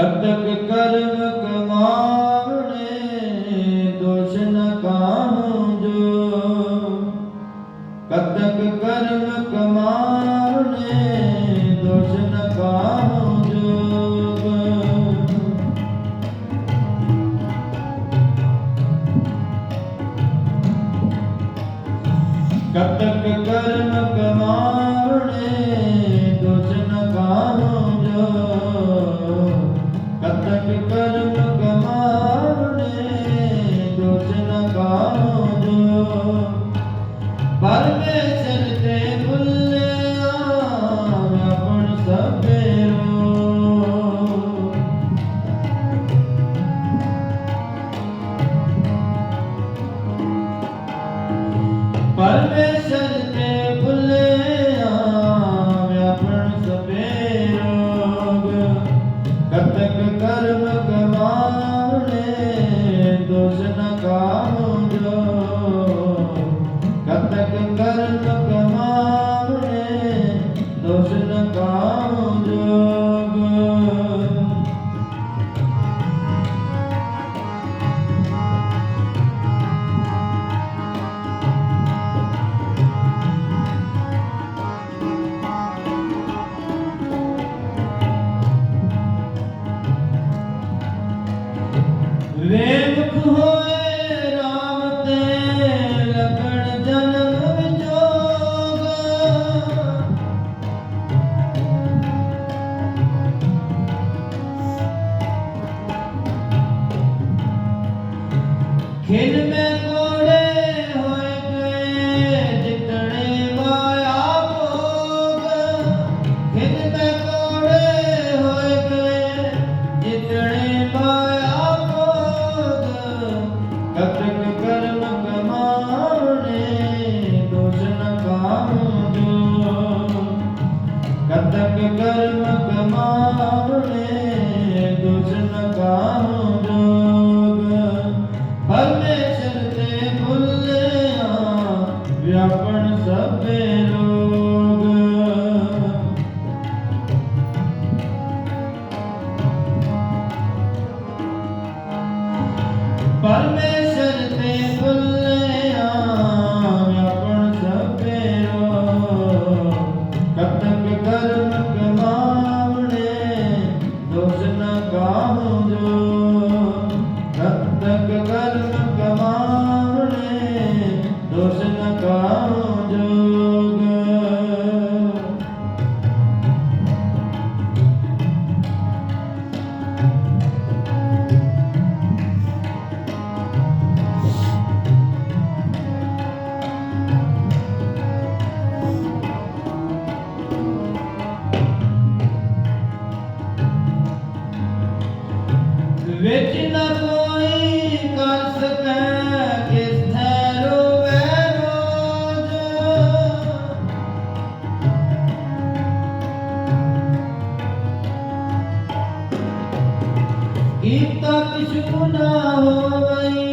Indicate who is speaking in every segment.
Speaker 1: ਕਤਕ ਕਰਮ ਕਮਾਵਣੇ ਦੋਸ਼ ਨ ਕਾਹੂ ਕਰਮ ਕਮਾਵਣੇ ਦੋਸ਼ ਨ ਕਾਹੂ ਕਤਕ ਕਰਮ परमेश Hidden परमेश्वर ते ਕੀਤਾ ਕਿਛ ਗੁਨਾਹ ਹੋਵੇ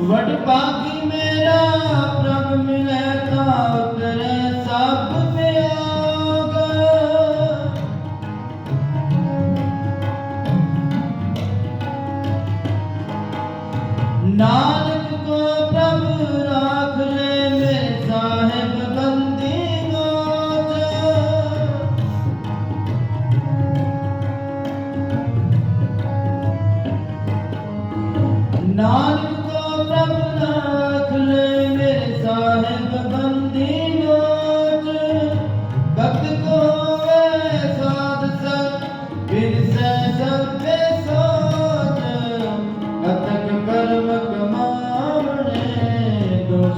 Speaker 1: ਵਡ ਬਾਕੀ ਮੇਰਾ ਪ੍ਰਭ ਮਿਲੈ ਤਾ ਉਤਰੈ ਸਭ ਵਿਆਗ। ਨਾ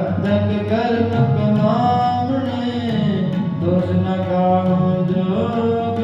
Speaker 1: ਕਤਕ ਕਰਮ ਕਮਾਵਣੇ ਦੋਸ਼ ਨ ਕਾਹੂ ਜੋਗ।